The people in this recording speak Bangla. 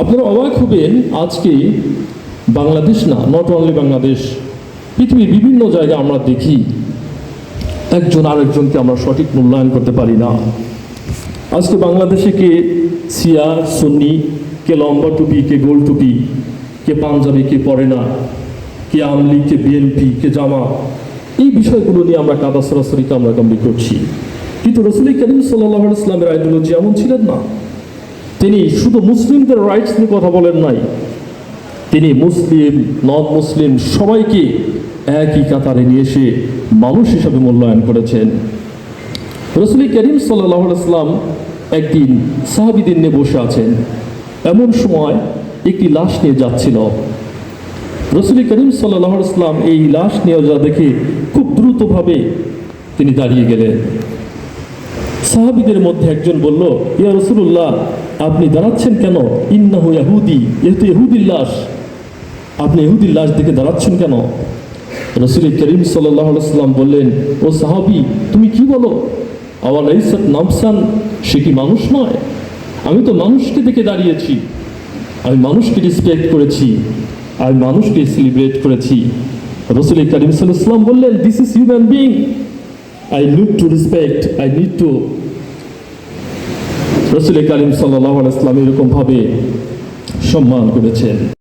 আপনারা অবাক হবেন, আজকে বাংলাদেশ না নট অনলি বাংলাদেশ, পৃথিবীর বিভিন্ন জায়গায় আমরা দেখি, একজন আরেকজনকে আমরা সঠিক মূল্যায়ন করতে পারি না। আজকে বাংলাদেশে কে সিয়া সুন্নি, কে লম্বা টুপি, কে গোল টুপি, কে পাঞ্জাবি, কে পরে না, কে আমলি কে বিএনপি, কে জামা এই বিষয়গুলো নিয়ে আমরা কাদা সরাসরি কামড়াকামড়ি করছি। কিন্তু রসুল করিম সাল্লাহ ইসলামের আইডিওলজি এমন ছিলেন না? তিনি শুধু মুসলিমদের রাইটস নিয়ে কথা বলেন নাই। তিনি মুসলিম নন মুসলিম সবাইকে একই কাতারে নিয়ে এসে মানুষ হিসাবে মূল্যায়ন করেছেন। রসুল করিম সাল্লাহ ইসলাম একদিন সাহাবিদিন নিয়ে বসে আছেন। এমন সময় একটি লাশ নিয়ে যাচ্ছিল। রসুল করিম সাল্লাহ ইসলাম এই লাশ নিয়ে যা দেখে খুব দ্রুতভাবে তিনি দাঁড়িয়ে গেলেন। সাহাবিদের মধ্যে একজন বলল, ইয়া রসুল্লাহ আপনি দাঁড়াচ্ছেন কেন? ইন্নাহু ইয়াহুদি, যেহেতু ইহুদির লাশ। আপনি ইহুদির লাশ দেখে দাঁড়াচ্ছেন কেন? রসুল করিম সাল্লাম বললেন, ও সাহাবি, তুমি কি বলো? আওয়াল নামসান, সে কি মানুষ নয়? আমি তো মানুষকে দেখে দাঁড়িয়েছি। আমি মানুষকে রেসপেক্ট করেছি। আমি মানুষকে সেলিব্রেট করেছি। রসুল করিম সাল্লাম বললেন this is human being I need to respect I need to রসুল করিম সাল্লাহ ইসলাম এরকমভাবে সম্মান করেছেন।